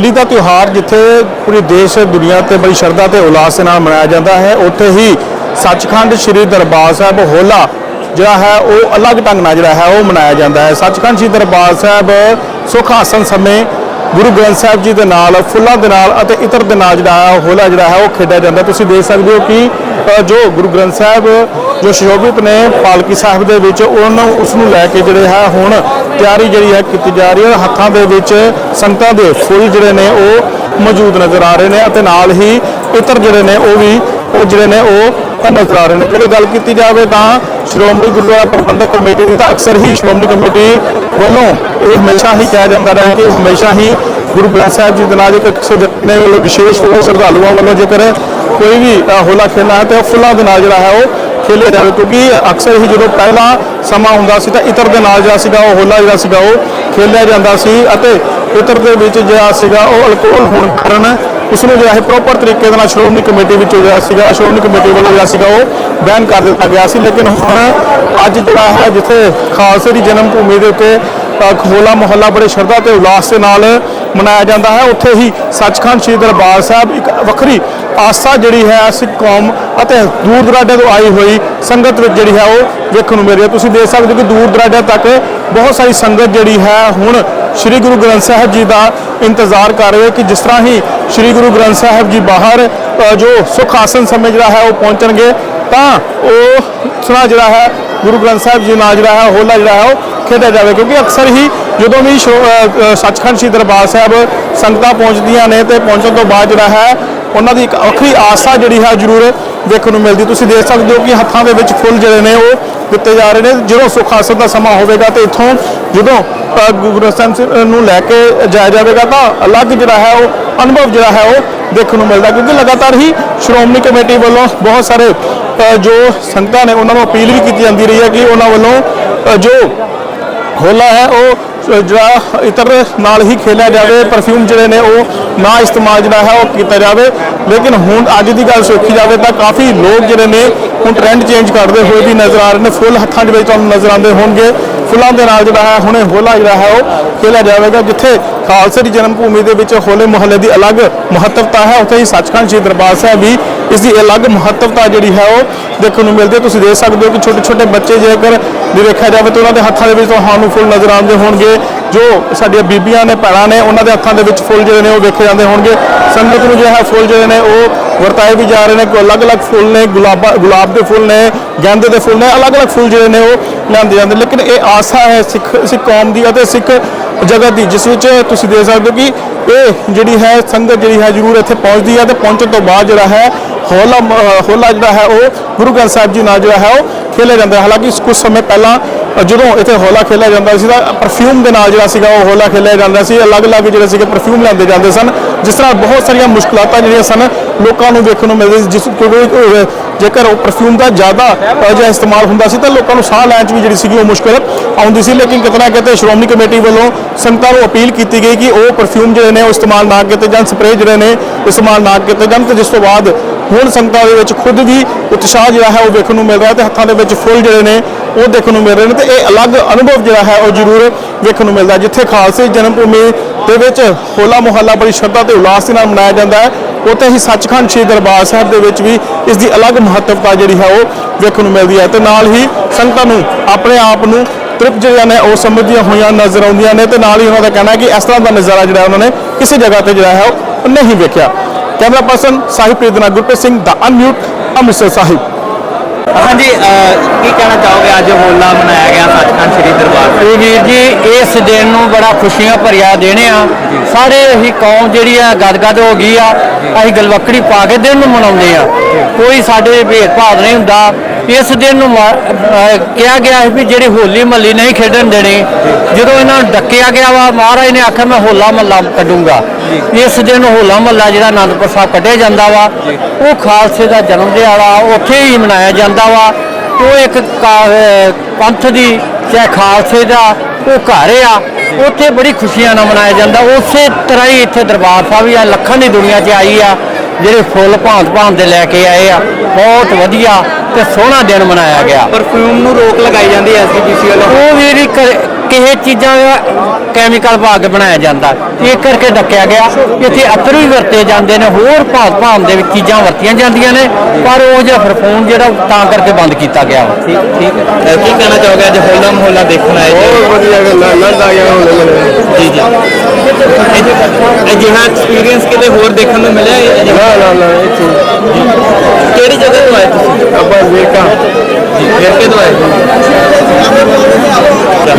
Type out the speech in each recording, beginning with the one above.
ਹੋਲੀ ਦਾ ਤਿਉਹਾਰ ਜਿੱਥੇ ਪੂਰੀ ਦੇਸ਼, ਦੁਨੀਆ ਤੇ ਬੜੀ ਸ਼ਰਧਾ ਤੇ ਉਲਾਸ ਦੇ ਨਾਲ ਮਨਾਇਆ ਜਾਂਦਾ ਹੈ, ਉੱਥੇ ਹੀ ਸੱਚਖੰਡ ਸ੍ਰੀ ਦਰਬਾਰ ਸਾਹਿਬ ਹੋਲਾ ਜਿਹੜਾ ਹੈ, ਉਹ ਅਲੱਗ ਢੰਗ ਨਾਲ ਜਿਹੜਾ ਹੈ, ਉਹ ਮਨਾਇਆ ਜਾਂਦਾ ਹੈ। ਸੱਚਖੰਡ ਸ੍ਰੀ ਦਰਬਾਰ ਸਾਹਿਬ ਸੁਖ ਆਸਨ ਸਮੇਂ ਗੁਰੂ ਗ੍ਰੰਥ ਸਾਹਿਬ ਜੀ ਦੇ ਨਾਲ, ਫੁੱਲਾਂ ਦੇ ਨਾਲ ਅਤੇ ਇਤਰ ਦੇ ਨਾਲ ਜਿਹੜਾ ਹੈ, ਉਹ ਹੋਲਾ ਜਿਹੜਾ ਹੈ, ਉਹ ਖੇਡਿਆ ਜਾਂਦਾ। ਤੁਸੀਂ ਦੇਖ ਸਕਦੇ ਹੋ ਕਿ ਜੋ ਗੁਰੂ ਗ੍ਰੰਥ ਸਾਹਿਬ, ਜੋ ਸ਼ੋਭਿਤ ਨੇ ਪਾਲਕੀ ਸਾਹਿਬ ਦੇ ਵਿੱਚ ਉਹਨੂੰ ਉਸ ਨੂੰ ਲੈ ਕੇ ਜਿਹੜੇ ਹੈ, ਹੁਣ ਤਿਆਰੀ ਜਿਹੜੀ ਹੈ, ਕੀਤੀ ਜਾ ਰਹੀ ਹੈ। ਹੱਥਾਂ ਦੇ ਵਿੱਚ ਸੰਗਤਾਂ ਦੇ ਫੁੱਲ ਜਿਹੜੇ ਨੇ, ਉਹ ਮੌਜੂਦ ਨਜ਼ਰ ਆ ਰਹੇ ਨੇ ਅਤੇ ਨਾਲ ਹੀ ਇਤਰ ਜਿਹੜੇ ਨੇ, ਉਹ ਵੀ ਉਹ ਜਿਹੜੇ ਨੇ ਉਹ ਨਜ਼ਰ ਆ ਰਹੇ ਨੇ। ਜੇ ਗੱਲ ਕੀਤੀ ਜਾਵੇ ਤਾਂ ਸ਼੍ਰੋਮਣੀ ਗੁਰਦੁਆਰਾ ਪ੍ਰਬੰਧਕ ਕਮੇਟੀ ਦੀ ਤਾਂ ਅਕਸਰ ਹੀ ਸ਼੍ਰੋਮਣੀ ਕਮੇਟੀ ਵੱਲੋਂ ਇਹ ਹਮੇਸ਼ਾ ਹੀ ਕਿਹਾ ਜਾਂਦਾ ਰਿਹਾ ਕਿ ਹਮੇਸ਼ਾ ਹੀ ਗੁਰੂ ਗ੍ਰੰਥ ਸਾਹਿਬ ਜੀ ਦੇ ਨਾਲ ਇੱਕ ਸਜਣੇ ਵੱਲੋਂ ਵਿਸ਼ੇਸ਼ ਤੌਰ ਸ਼ਰਧਾਲੂਆਂ ਵੱਲੋਂ ਜੇਕਰ ਕੋਈ ਵੀ ਹੋਲਾ ਖੇਲਣਾ ਹੈ ਤੇ ਉਹ ਫੁੱਲਾਂ ਦੇ ਨਾਲ ਜਿਹੜਾ ਹੈ ਉਹ ਖੇਲਿਆ ਜਾਵੇ। ਕਿਉਂਕਿ ਅਕਸਰ ਹੀ ਜਦੋਂ ਪਹਿਲਾ ਸਮਾਂ ਹੁੰਦਾ ਸੀ ਤਾਂ ਇਤਰ ਦੇ ਨਾਲ ਜਿਹੜਾ ਸੀਗਾ ਉਹ ਹੋਲਾ ਜਿਹੜਾ ਸੀਗਾ ਉਹ ਖੇਲਿਆ ਜਾਂਦਾ ਸੀ ਅਤੇ ਇਤਰ ਦੇ ਵਿੱਚ ਜਿਹੜਾ ਸੀਗਾ ਉਹ ਅਲਕੋਹਲ ਹੋਣ ਕਾਰਨ ਉਸ ਨੂੰ ਜਿਹੜਾ ਹੈ ਪ੍ਰੋਪਰ ਤਰੀਕੇ ਦੇ ਨਾਲ ਸ਼੍ਰੋਮਣੀ ਕਮੇਟੀ ਵਿੱਚ ਜਿਹੜਾ ਸੀਗਾ ਸ਼੍ਰੋਮਣੀ ਕਮੇਟੀ ਵੱਲੋਂ ਜਿਹੜਾ ਸੀਗਾ ਉਹ ਬੈਨ ਕਰ ਦਿੱਤਾ ਗਿਆ ਸੀ। ਲੇਕਿਨ ਹੁਣ ਅੱਜ ਜਿਹੜਾ ਹੈ ਜਿੱਥੇ ਖਾਲਸੇ ਦੀ ਜਨਮ ਭੂਮੀ ਦੇ ਉੱਤੇ ਅ, ਹੋਲਾ ਮੁਹੱਲਾ ਬੜੇ ਸ਼ਰਧਾ ਤੇ ਉਲਾਸ ਦੇ ਨਾਲ ਮਨਾਇਆ ਜਾਂਦਾ ਹੈ। ਉੱਥੇ ਹੀ ਸੱਚਖੰਡ ਸ੍ਰੀ ਦਰਬਾਰ ਸਾਹਿਬ ਇੱਕ ਵੱਖਰੀ ਆਸਥਾ ਜਿਹੜੀ ਹੈ ਸਿੱਖ ਕੌਮ ਅਤੇ ਦੂਰ ਦਰਾਡੇ ਤੋਂ ਆਈ ਹੋਈ ਸੰਗਤ ਵਿੱਚ ਜਿਹੜੀ ਹੈ ਉਹ ਵੇਖਣ ਨੂੰ ਮਿਲ ਰਹੀ ਹੈ। ਤੁਸੀਂ ਦੇਖ ਸਕਦੇ ਹੋ ਕਿ ਦੂਰ ਦਰਾਡੇ ਤੱਕ ਬਹੁਤ ਸਾਰੀ ਸੰਗਤ ਜਿਹੜੀ ਹੈ ਹੁਣ ਸ੍ਰੀ ਗੁਰੂ ਗ੍ਰੰਥ ਸਾਹਿਬ ਜੀ ਦਾ ਇੰਤਜ਼ਾਰ ਕਰ ਰਹੇ ਹੈ ਕਿ ਜਿਸ ਤਰ੍ਹਾਂ ਹੀ ਸ੍ਰੀ ਗੁਰੂ ਗ੍ਰੰਥ ਸਾਹਿਬ ਜੀ ਬਾਹਰ ਜੋ ਸੁਖ ਆਸਨ ਸਮੇਂ ਜਿਹੜਾ ਹੈ ਉਹ ਪਹੁੰਚਣਗੇ, ਤਾਂ ਉਹ ਸੁਣਾ ਜਿਹੜਾ ਹੈ, ਗੁਰੂ ਗ੍ਰੰਥ ਸਾਹਿਬ ਜੀ ਨਾਲ ਜਿਹੜਾ ਹੈ, ਹੋਲਾ ਜਿਹੜਾ ਹੈ, ਉਹ ਖੇਡਿਆ ਜਾਵੇ। ਕਿਉਂਕਿ ਅਕਸਰ ਹੀ ਜਦੋਂ ਵੀ ਸ਼ੋ- ਸੱਚਖੰਡ ਸ੍ਰੀ ਦਰਬਾਰ ਸਾਹਿਬ ਸੰਗਤਾਂ ਪਹੁੰਚਦੀਆਂ ਨੇ ਤੇ ਪਹੁੰਚਣ ਤੋਂ ਬਾਅਦ ਜਿਹੜਾ ਹੈ, ਉਹਨਾਂ ਦੀ ਇੱਕ ਵੱਖਰੀ ਆਸਾ ਜਿਹੜੀ ਹੈ ਜ਼ਰੂਰ ਦੇਖਣ ਨੂੰ ਮਿਲਦੀ। ਤੁਸੀਂ ਦੇਖ ਸਕਦੇ ਹੋ ਕਿ ਹੱਥਾਂ ਦੇ ਵਿੱਚ ਫੁੱਲ ਜਿਹੜੇ ਨੇ ਉਹ ਦਿੱਤੇ ਜਾ ਰਹੇ ਨੇ। ਜਦੋਂ ਸੁੱਖ ਦਾ ਸਮਾਂ ਹੋਵੇਗਾ ਤੇ ਇੱਥੋਂ ਜਦੋਂ ਗੁਰੂ ਗ੍ਰੰਥ ਸਾਹਿਬ ਜੀ ਨੂੰ ਲੈ ਕੇ ਜਾਇਆ ਜਾਵੇਗਾ ਤਾਂ ਅਲੱਗ ਜਿਹੜਾ ਹੈ ਉਹ ਅਨੁਭਵ ਜਿਹੜਾ ਹੈ ਉਹ ਦੇਖਣ ਨੂੰ ਮਿਲਦਾ ਕਿਉਂਕਿ ਲਗਾਤਾਰ ਹੀ ਸ਼੍ਰੋਮਣੀ ਕਮੇਟੀ ਵੱਲੋਂ ਬਹੁਤ ਸਾਰੇ ਜੋ ਸੰਗਤਾਂ ਨੇ ਉਹਨਾਂ ਨੂੰ ਅਪੀਲ ਵੀ ਕੀਤੀ ਜਾਂਦੀ ਰਹੀ ਹੈ ਕਿ ਉਹਨਾਂ ਵੱਲੋਂ ਜੋ ਹੋਲਾ ਹੈ ਉਹ ਜਿਹੜਾ ਇਤਰ ਨਾਲ ਹੀ ਖੇਲਿਆ ਜਾਵੇ ਪਰਫਿਊਮ ਜਿਹੜੇ ਨੇ ਉਹ ਨਾ ਇਸਤੇਮਾਲ ਜਿਹੜਾ ਹੈ ਉਹ ਕੀਤਾ ਜਾਵੇ। ਲੇਕਿਨ ਹੁਣ ਅੱਜ ਦੀ ਗੱਲ ਸੋਚੀ ਜਾਵੇ ਤਾਂ ਕਾਫੀ ਲੋਕ ਜਿਹੜੇ ਨੇ ਹੁਣ ਟ੍ਰੈਂਡ ਚੇਂਜ ਕਰਦੇ ਹੋਏ ਵੀ ਨਜ਼ਰ ਆ ਰਹੇ ਨੇ। ਫੁੱਲ ਹੱਥਾਂ ਦੇ ਵਿੱਚ ਤੁਹਾਨੂੰ ਨਜ਼ਰ ਆਉਂਦੇ ਹੋਣਗੇ। ਫੁੱਲਾਂ ਦੇ ਨਾਲ ਜਿਹੜਾ ਹੈ, ਹੁਣੇ ਹੋਲਾ ਜਿਹੜਾ ਹੈ, ਉਹ ਖੇਲਿਆ ਜਾਵੇਗਾ, ਜਿੱਥੇ ਖਾਲਸੇ ਦੀ ਜਨਮ ਭੂਮੀ ਦੇ ਵਿੱਚ ਹੋਲੇ ਮੁਹੱਲੇ ਦੀ ਅਲੱਗ ਮਹੱਤਵਤਾ ਹੈ। ਉੱਥੇ ਹੀ ਸੱਚਖੰਡ ਸ੍ਰੀ ਦਰਬਾਰ ਸਾਹਿਬ ਵੀ ਇਸ ਦੀ ਅਲੱਗ ਮਹੱਤਵਤਾ ਜਿਹੜੀ ਹੈ, ਉਹ ਦੇਖਣ ਨੂੰ ਮਿਲਦੀ ਹੈ। ਤੁਸੀਂ ਦੇਖ ਸਕਦੇ ਹੋ ਕਿ ਛੋਟੇ ਛੋਟੇ ਬੱਚੇ ਜੇਕਰ ਜੇ ਵੇਖਿਆ ਜਾਵੇ ਤਾਂ ਉਹਨਾਂ ਦੇ ਹੱਥਾਂ ਦੇ ਵਿੱਚ ਤੁਹਾਨੂੰ ਫੁੱਲ ਨਜ਼ਰ ਆਉਂਦੇ ਹੋਣਗੇ। ਜੋ ਸਾਡੀਆਂ ਬੀਬੀਆਂ ਨੇ, ਭੈਣਾਂ ਨੇ, ਉਹਨਾਂ ਦੇ ਹੱਥਾਂ ਦੇ ਵਿੱਚ ਫੁੱਲ ਜਿਹੜੇ ਨੇ, ਉਹ ਵੇਖੇ ਜਾਂਦੇ ਹੋਣਗੇ। ਸੰਗਤ ਨੂੰ ਜਿਹੜਾ ਹੈ, ਫੁੱਲ ਜਿਹੜੇ ਨੇ, ਉਹ ਵਰਤਾਏ ਵੀ ਜਾ ਰਹੇ ਨੇ, ਕੋਈ ਅਲੱਗ-ਅਲੱਗ ਫੁੱਲ ਨੇ, ਗੁਲਾਬਾ, ਗੁਲਾਬ ਦੇ ਫੁੱਲ ਨੇ, ਗੈਂਦੇ ਦੇ ਫੁੱਲ ਨੇ, ਅਲੱਗ-ਅਲੱਗ ਫੁੱਲ ਜਿਹੜੇ ਨੇ ਉਹ ਲਿਆਂਦੇ ਜਾਂਦੇ ਲੇਕਿਨ ਇਹ ਆਸਾ ਹੈ ਸਿੱਖ ਸਿੱਖ ਕੌਮ ਦੀ ਅਤੇ ਸਿੱਖ ਜਗਤ ਦੀ, ਜਿਸ ਵਿੱਚ ਤੁਸੀਂ ਦੇਖ ਸਕਦੇ ਹੋ ਕਿ ਇਹ ਜਿਹੜੀ ਹੈ ਸੰਗਤ ਜਿਹੜੀ ਹੈ ਜ਼ਰੂਰ ਇੱਥੇ ਪਹੁੰਚਦੀ ਹੈ ਤੇ ਪਹੁੰਚਣ ਤੋਂ ਬਾਅਦ ਜਿਹੜਾ ਹੈ ਹੋਲਾ ਮ- ਹੋਲਾ ਜਿਹੜਾ ਹੈ ਉਹ ਗੁਰੂ ਗ੍ਰੰਥ ਸਾਹਿਬ ਜੀ ਨਾਲ ਜਿਹੜਾ ਹੈ ਉਹ ਖੇਲਿਆ ਜਾਂਦਾ ਹੈ। ਹਾਲਾਂਕਿ ਕੁਝ ਸਮੇਂ ਪਹਿਲਾਂ ਜਦੋਂ ਇੱਥੇ ਹੋਲਾ ਖੇਲਿਆ ਜਾਂਦਾ ਸੀ ਤਾਂ ਪਰਫਿਊਮ ਦੇ ਨਾਲ ਜਿਹੜਾ ਸੀਗਾ ਉਹ ਹੋਲਾ ਖੇਲਿਆ ਜਾਂਦਾ ਸੀ। ਅਲੱਗ-ਅਲੱਗ ਜਿਹੜੇ ਸੀਗੇ ਪਰਫਿਊਮ ਲੈਂਦੇ ਜਾਂਦੇ ਸਨ। ਜਿਸ ਤਰ੍ਹਾਂ ਬਹੁਤ ਸਾਰੀਆਂ ਮੁਸ਼ਕਲਾਤਾਂ ਜਿਹੜੀਆਂ ਸਨ, ਲੋਕਾਂ ਨੂੰ ਵੇਖਣ ਨੂੰ ਮਿਲਦੀ ਸੀ। ਜਿਸ ਕਿਉਂਕਿ ਜੇਕਰ ਉਹ ਪਰਫਿਊਮ ਦਾ ਜ਼ਿਆਦਾ ਜਿਹਾ ਇਸਤੇਮਾਲ ਹੁੰਦਾ ਸੀ ਤਾਂ ਲੋਕਾਂ ਨੂੰ ਸਾਹ ਲੈਣ 'ਚ ਵੀ ਜਿਹੜੀ ਸੀਗੀ ਉਹ ਮੁਸ਼ਕਲ ਆਉਂਦੀ ਸੀ। ਲੇਕਿਨ ਕਿਤੇ ਨਾ ਕਿਤੇ ਸ਼੍ਰੋਮਣੀ ਕਮੇਟੀ ਵੱਲੋਂ ਸੰਗਤਾਂ ਨੂੰ ਅਪੀਲ ਕੀਤੀ ਗਈ ਕਿ ਉਹ ਪਰਫਿਊਮ ਜਿਹੜੇ ਨੇ ਉਹ ਇਸਤੇਮਾਲ ਨਾ ਕੀਤੇ ਜਾਣ ਸਪਰੇਅ ਜਿਹੜੇ ਨੇ ਇਸਤੇਮਾਲ ਨਾ ਕੀਤੇ ਜਾਣ। ਤੇ ਜਿਸ ਤੋਂ ਬਾਅਦ ਹੁਣ ਸੰਗਤਾਂ ਦੇ ਵਿੱਚ ਖੁਦ ਵੀ ਉਤਸ਼ਾਹ ਜਿਹੜਾ ਹੈ ਉਹ ਵੇਖਣ ਨੂੰ ਮਿਲ ਰਿਹਾ ਤੇ ਹੱਥਾਂ ਦੇ ਵਿੱਚ ਫੁੱਲ ਜਿਹੜੇ ਨੇ ਉਹ ਦੇਖਣ ਨੂੰ ਮਿਲ ਰਹੇ ਨੇ ਤੇ ਇਹ ਅਲੱਗ ਅਨੁਭਵ ਜਿਹੜਾ ਹੈ ਉਹ ਜ਼ਰੂਰ ਵੇਖਣ ਨੂੰ ਮਿਲਦਾ ਜਿੱਥੇ ਖਾਲਸੇ ਜਨਮ ਭੂਮੀ ਦੇ ਵਿੱਚ ਹੋਲਾ ਮੁਹੱਲਾ ਬੜੀ ਸ਼ਰਧਾ ਤੇ ਉਲਾਸ ਦੇ ਨਾਲ ਮਨਾਇਆ ਜਾਂਦਾ ਹੈ, ਉੱਥੇ ਹੀ ਸੱਚਖੰਡ ਸ੍ਰੀ ਦਰਬਾਰ ਸਾਹਿਬ ਦੇ ਵਿੱਚ ਵੀ ਇਸ ਦੀ ਅਲੱਗ ਮਹੱਤਵਤਾ ਜਿਹੜੀ ਹੈ ਉਹ ਵੇਖਣ ਨੂੰ ਮਿਲਦੀ ਹੈ ਤੇ ਨਾਲ ਹੀ ਸੰਗਤਾਂ ਨੂੰ ਆਪਣੇ ਆਪ ਨੂੰ ਤ੍ਰਿਪਤ ਜਿਹੜੀਆਂ ਨੇ ਉਹ ਸਮਝਦੀਆਂ ਹੋਈਆਂ ਨਜ਼ਰ ਆਉਂਦੀਆਂ ਨੇ ਤੇ ਨਾਲ ਹੀ ਉਹਨਾਂ ਦਾ ਕਹਿਣਾ ਹੈ ਕਿ ਇਸ ਤਰ੍ਹਾਂ ਦਾ ਨਜ਼ਾਰਾ ਜਿਹੜਾ ਉਹਨਾਂ ਨੇ ਕਿਸੇ ਜਗ੍ਹਾ ਤੇ ਜਿਹੜਾ ਹੈ ਉਹ ਨਹੀਂ ਵੇਖਿਆ। ਕੈਮਰਾ ਪਰਸਨ ਸਾਹਿਬ ਪ੍ਰੀਤ ਨਾਲ ਗੁਰਪ੍ਰੀਤ ਸਿੰਘ ਦਾ ਅਨਮਿਊਟ ਅੰਮ੍ਰਿਤਸਰ ਸਾਹਿਬ। ਹਾਂਜੀ ਕੀ ਕਹਿਣਾ ਚਾਹੋਗੇ? ਅੱਜ ਹੋਲਾ ਮਨਾਇਆ ਗਿਆ ਸੱਚਖੰਡ ਸ੍ਰੀ ਦਰਬਾਰ ਸਾਹਿਬ। ਵੀਰ ਜੀ ਇਸ ਦਿਨ ਨੂੰ ਬੜਾ ਖੁਸ਼ੀਆਂ ਭਰਿਆ ਦਿਨ ਆ। ਸਾਰੇ ਹੀ ਕੌਮ ਜਿਹੜੀ ਆ ਗਦਗਦ ਹੋ ਗਈ ਆ। ਅਸੀਂ ਗਲਵਕੜੀ ਪਾ ਕੇ ਦਿਨ ਨੂੰ ਮਨਾਉਂਦੇ ਆ। ਕੋਈ ਸਾਡੇ ਭੇਦਭਾਵ ਨਹੀਂ ਹੁੰਦਾ। ਇਸ ਦਿਨ ਨੂੰ ਕਿਹਾ ਗਿਆ ਹੈ ਵੀ ਜਿਹੜੀ ਹੋਲੀ ਮਹੱਲੀ ਨਹੀਂ ਖੇਡਣ ਦੇਣੀ ਜਦੋਂ ਇਹਨਾਂ ਨੂੰ ਡੱਕਿਆ ਗਿਆ ਵਾ ਮਹਾਰਾਜ ਨੇ ਆਖਿਆ ਮੈਂ ਹੋਲਾ ਮਹੱਲਾ ਕੱਢੂੰਗਾ। ਇਸ ਦਿਨ ਹੋਲਾ ਮਹੱਲਾ ਜਿਹੜਾ ਆਨੰਦਪੁਰ ਸਾਹਿਬ ਕੱਢਿਆ ਜਾਂਦਾ ਵਾ ਉਹ ਖਾਲਸੇ ਦਾ ਜਨਮ ਦਿਹਾੜਾ ਉੱਥੇ ਹੀ ਮਨਾਇਆ ਜਾਂਦਾ ਵਾ। ਉਹ ਇੱਕ ਪੰਥ ਦੀ ਚਾਹੇ ਖਾਲਸੇ ਦਾ ਉਹ ਘਰ ਆ। ਉੱਥੇ ਬੜੀ ਖੁਸ਼ੀਆਂ ਨਾਲ ਮਨਾਇਆ ਜਾਂਦਾ। ਉਸੇ ਤਰ੍ਹਾਂ ਹੀ ਇੱਥੇ ਦਰਬਾਰ ਸਾਹਿਬ ਵੀ ਆ ਲੱਖਾਂ ਦੀ ਦੁਨੀਆ 'ਚ ਆਈ ਆ ਜਿਹੜੇ ਫੁੱਲ ਭਾਂਤ ਭਾਂਤ ਦੇ ਲੈ ਕੇ ਆਏ ਆ। ਬਹੁਤ ਵਧੀਆ। ਤੇ ਸੋਹਣਾ ਦਿਨ ਮਨਾਇਆ ਗਿਆ। ਪਰਫਿਊਮ ਨੂੰ ਰੋਕ ਲਗਾਈ ਜਾਂਦੀ ਹੈ ਐਸਜੀਪੀਸੀ ਵੱਲੋਂ ਉਹ ਵੀ ਕਿਸੇ ਚੀਜ਼ਾਂ ਦਾ ਕੈਮੀਕਲ ਪਾ ਕੇ ਬਣਾਇਆ ਜਾਂਦਾ। ਇਹ ਕਰਕੇ ਡੱਕਿਆ ਗਿਆ ਇੱਥੇ ਅਤਰ ਵੀ ਵਰਤੇ ਜਾਂਦੇ ਨੇ ਹੋਰ ਭਾਂਤ ਭਾਂਤ ਦੇ ਵਿੱਚ ਚੀਜ਼ਾਂ ਵਰਤੀਆਂ ਜਾਂਦੀਆਂ ਨੇ ਪਰ ਉਹ ਜਿਹੜਾ ਪਰਫਿਊਮ ਜਿਹੜਾ ਤਾਂ ਕਰਕੇ ਬੰਦ ਕੀਤਾ ਗਿਆ। ਠੀਕ ਠੀਕ। ਹੈ ਕੀ ਕਹਿਣਾ ਚਾਹੋਗੇ ਅੱਜ ਹੋਲਾ ਮਹੱਲਾ ਦੇਖਣ ਆਏ ਜੀ? ਵਧੀਆ ਗੱਲ ਆਨੰਦ ਆ ਗਿਆ ਜੀ ਜੀ। ਇਹ ਅਜਿਹਾ ਐਕਸਪੀਰੀਅੰਸ ਕਿਤੇ ਹੋਰ ਦੇਖਣ ਨੂੰ ਮਿਲਿਆ? ਨਾ ਕਿਹੜੀ ਜਗ੍ਹਾ ਤੋਂ ਆਏ ਤੁਸੀਂ? ਆਪਾਂ ਵੇਖਾਂ। ਜੀ ਵੇਰਕੇ ਤੋਂ ਆਏ?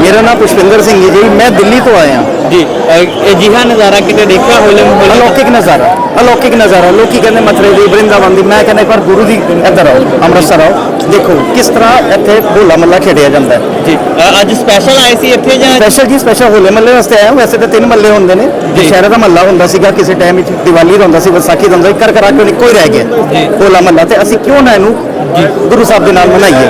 ਮੇਰਾ ਨਾਮ ਪੁਸ਼ਪਿੰਦਰ ਸਿੰਘ ਹੈ ਜੀ ਮੈਂ ਦਿੱਲੀ ਤੋਂ ਆਇਆ। ਜੀ ਅਹ ਅਜਿਹਾ ਨਜ਼ਾਰਾ ਕਿਤੇ ਦੇਖਿਆ ਹੋਲੇ ਮਹੱਲੇ ਅਲੌਕਿਕ ਨਜ਼ਾਰਾ ਅਲੌਕਿਕ ਨਜ਼ਾਰਾ ਲੋਕੀ ਕਹਿੰਦੇ ਮਥਰੇ ਦੀ ਬ੍ਰਿੰਦਾਵਨ ਦੀ ਮੈਂ ਕਹਿੰਦਾ ਇੱਕ ਵਾਰ ਗੁਰੂ ਦੀ ਇੱਧਰ ਆਓ ਅੰਮ੍ਰਿਤਸਰ ਆਓ। ਦੇਖੋ ਕਿਸ ਤਰ੍ਹਾਂ ਇੱਥੇ ਹੋਲਾ ਮੱਲਾ ਖੇਡਿਆ ਜਾਂਦਾ ਹੈ। ਜੀ ਅੱਜ ਸਪੈਸ਼ਲ ਆਏ ਸੀ ਇੱਥੇ ਜਾਂ ਸਪੈਸ਼ਲ ਜੀ ਸਪੈਸ਼ਲ ਹੋਲੇ ਮੱਲੇ ਵਾਸਤੇ ਆਇਆ ਵੈਸੇ ਤਾਂ ਤਿੰਨ ਮੱਲੇ ਹੁੰਦੇ ਨੇ। ਦੁਸ਼ਹਿਰੇ ਦਾ ਮੱਲਾ ਹੁੰਦਾ ਸੀਗਾ ਕਿਸੇ ਟਾਈਮ ਵਿੱਚ ਦੀਵਾਲੀ ਦਾ ਹੁੰਦਾ ਸੀ ਵਿਸਾਖੀ ਦਾ ਹੁੰਦਾ ਸੀ ਕਰ ਕਰਾ ਕੇ ਇੱਕੋ ਹੀ ਰਹਿ ਗਿਆ। ਹੋਲਾ ਮੱਲਾ ਤੇ ਅਸੀਂ ਕਿਉਂ ਨਾ ਇਹਨੂੰ ਗੁਰੂ ਸਾਹਿਬ ਦੇ ਨਾਲ ਮਨਾਈਏ।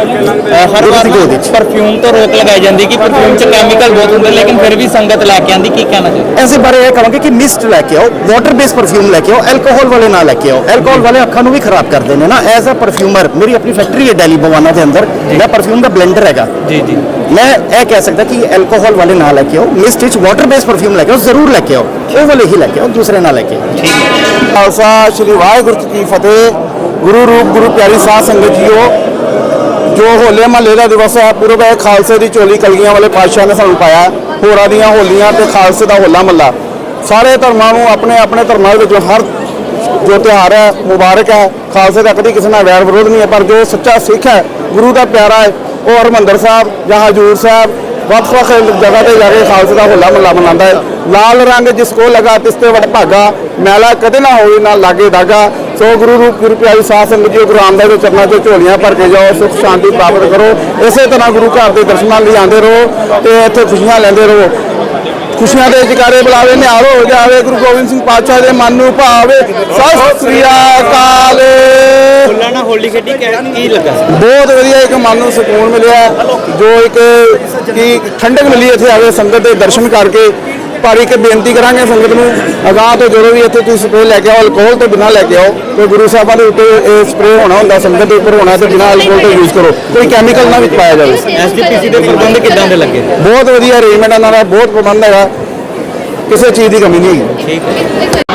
ਹਰ ਵਾਰ ਪਰਫਿਊਮ ਤੋਂ ਰੋਕ ਲਗਾਈ ਜਾਂਦੀ ਕਿ ਪਰਫਿਊਮ ਚ ਕੈਮੀਕਲ ਬਹੁਤ ਹੁੰਦੇ ਲੇਕਿਨ ਫਿਰ ਵੀ ਸੰਗਤ ਲੈ ਕੇ ਆਂਦੀ ਕੀ ਕਹਿਣਾ ਚਾਹੁੰਦੇ ਐਸੇ ਬਾਰੇ ਇਹ ਕਹਾਂਗੇ ਕਿ ਮਿਸਟ ਲੈ ਕੇ ਆਓ ਵਾਟਰ ਬੇਸ ਪਰਫਿਊਮ ਲੈ ਕੇ ਆਓ ਐਲਕੋਹਲ ਵਾਲੇ ਨਾ ਲੈ ਕੇ ਆਓ। ਐਲਕੋਹਲ ਵਾਲੇ ਅੱਖਾਂ ਨੂੰ ਵੀ ਖਰਾਬ ਕਰਦੇ ਨੇ ਨਾ। ਐਜ਼ ਅ ਪਰਫਿਊਮਰ ਮੇਰੀ ਆਪਣੀ ਫੈਕਟਰੀ ਹੈ ਦਿੱਲੀ ਬਵਾਨਾ ਦੇ ਅੰਦਰ। ਮੈਂ ਪਰਫਿਊਮ ਦਾ ਬਲੈਂਡਰ ਹੈਗਾ। ਜੀ ਜੀ। ਮੈਂ ਇਹ ਕਹਿ ਸਕਦਾ ਕਿ ਐਲਕੋਹਲ ਵਾਲੇ ਨਾ ਲੈ ਕੇ ਆਓ ਮਿਸਟ ਵਿੱਚ ਵਾਟਰ ਬੇਸ ਪਰਫਿਊਮ ਲੈ ਕੇ ਆਓ ਜ਼ਰੂਰ ਲੈ ਕੇ ਆਓ। ਉਹ ਵਾਲੇ ਹੀ ਲੈ ਕੇ ਆਓ ਦੂਸਰੇ ਨਾ ਲੈ ਕੇ ਆਓ। ਖਾਲਸਾ ਸ੍ਰੀ ਵਾਹਿਗੁਰੂ ਜੀ ਕੀ ਫਤਿਹ। ਗੁਰੂ ਰੂਪ, ਗੁਰੂ ਪਿਆਰੀ ਸਾਧ ਸੰਗਤ ਜੀਓ, ਜੋ ਹੋਲੇ ਮਹੱਲੇ ਦਾ ਦਿਵਸ ਹੈ, ਪੂਰਬ ਹੈ, ਖਾਲਸੇ ਦੀ ਝੋਲੀ ਕਲਗੀਆਂ ਵਾਲੇ ਪਾਤਸ਼ਾਹ ਨੇ ਸਾਨੂੰ ਪਾਇਆ ਹੋਰਾਂ ਦੀਆਂ ਹੋਲੀਆਂ ਤੇ ਖਾਲਸੇ ਦਾ ਹੋਲਾ ਮਹੱਲਾ। ਸਾਰੇ ਧਰਮਾਂ ਨੂੰ ਆਪਣੇ ਆਪਣੇ ਧਰਮਾਂ ਦੇ ਵਿੱਚੋਂ ਹਰ ਜੋ ਤਿਉਹਾਰ ਹੈ, ਮੁਬਾਰਕ ਹੈ, ਖਾਲਸੇ ਦਾ ਕਦੀ ਕਿਸੇ ਨਾਲ ਵੈਰ ਵਿਰੋਧ ਨਹੀਂ ਹੈ, ਪਰ ਜੋ ਸੱਚਾ ਸਿੱਖ ਹੈ, ਗੁਰੂ ਦਾ ਪਿਆਰਾ ਹੈ, ਉਹ ਹਰਮੰਦਰ ਸਾਹਿਬ ਜਾਂ ਹਜੂਰ ਸਾਹਿਬ ਵੱਖ ਵੱਖ ਜਗ੍ਹਾ ਤੇ ਜਾ ਕੇ ਖਾਲਸੇ ਦਾ ਹੋਲਾ ਮਹੱਲਾ ਮਨਾਉਂਦਾ ਹੈ। ਲਾਲ ਰੰਗ ਜਿਸ ਕੋ ਲਗਾ ਤਿਸ ਤੇ ਵਡ ਭਾਗਾ। ਮੈਲਾ ਕਦੇ ਨਾ ਹੋਵੇ, ਨਾ ਲਾਗੇ ਦਾਗਾ। ਸੋ ਗੁਰੂ ਰੂਪ, ਗੁਰੂ ਪਿਆਰੀ ਸਾਧ ਸੰਗਤ ਜੀ, ਗੁਰੂ ਰਾਮਦਾਸ ਦੇ ਚਰਨਾਂ 'ਚ ਝੋਲੀਆਂ ਭਰ ਕੇ ਜਾਓ, ਸੁਖ ਸ਼ਾਂਤੀ ਪ੍ਰਾਪਤ ਕਰੋ। ਇਸੇ ਤਰ੍ਹਾਂ ਗੁਰੂ ਘਰ ਦੇ ਦਰਸ਼ਨਾਂ ਲਈ ਆਉਂਦੇ ਰਹੋ ਤੇ ਇੱਥੇ ਖੁਸ਼ੀਆਂ ਲੈਂਦੇ ਰਹੋ। ਖੁਸ਼ੀਆਂ ਦੇ ਜਕਾਰੇ ਬੁਲਾਵੇ ਨਿਹਾਲ ਹੋ ਜਾਵੇ ਗੁਰੂ ਗੋਬਿੰਦ ਸਿੰਘ ਪਾਤਸ਼ਾਹ ਦੇ ਮਨ ਨੂੰ ਭਾਵੇ। ਸਤਿ ਸ੍ਰੀ ਅਕਾਲ। ਹੋਲਾ ਨਾਲ ਹੋਲੀ ਖੇਡੀ ਕਹਿ- ਕੀ ਲੱਗਾ? ਬਹੁਤ ਵਧੀਆ ਇੱਕ ਮਨ ਨੂੰ ਸਕੂਨ ਮਿਲਿਆ ਜੋ ਇੱਕ ਕੀ ਠੰਡਕ ਮਿਲੀ ਇੱਥੇ ਆਵੇ ਸੰਗਤ ਦੇ ਦਰਸ਼ਨ ਕਰਕੇ। ਪਰ ਇੱਕ ਬੇਨਤੀ ਕਰਾਂਗੇ ਸੰਗਤ ਨੂੰ। ਅਗਾਹ ਤੋਂ ਜਦੋਂ ਵੀ ਇੱਥੇ ਤੁਸੀਂ ਸਪਰੇਅ ਲੈ ਕੇ ਆਓ ਅਲਕੋਹਲ ਤੋਂ ਬਿਨਾਂ ਲੈ ਕੇ ਆਓ ਤੇ ਗੁਰੂ ਸਾਹਿਬਾਂ ਦੇ ਉੱਤੇ ਇਹ ਸਪਰੇਅ ਹੋਣਾ ਹੁੰਦਾ ਸੰਗਤ ਦੇ ਉੱਪਰ ਹੋਣਾ ਤੇ ਬਿਨਾਂ ਅਲਕੋਹਲ ਤੋਂ ਯੂਜ਼ ਕਰੋ। ਕੋਈ ਕੈਮੀਕਲ ਨਾ ਵਿੱਚ ਪਾਇਆ ਜਾਵੇ। ਐਸਜੀਪੀਸੀ ਦੇ ਪ੍ਰਬੰਧ ਕਿੱਦਾਂ ਦੇ ਲੱਗੇ? ਬਹੁਤ ਵਧੀਆ ਅਰੇਂਜਮੈਂਟ ਇਹਨਾਂ ਦਾ ਬਹੁਤ ਪ੍ਰਬੰਧ ਹੈਗਾ। ਕਿਸੇ ਚੀਜ਼ ਦੀ ਕਮੀ ਨਹੀਂ ਹੈਗੀ। ਠੀਕ ਹੈ।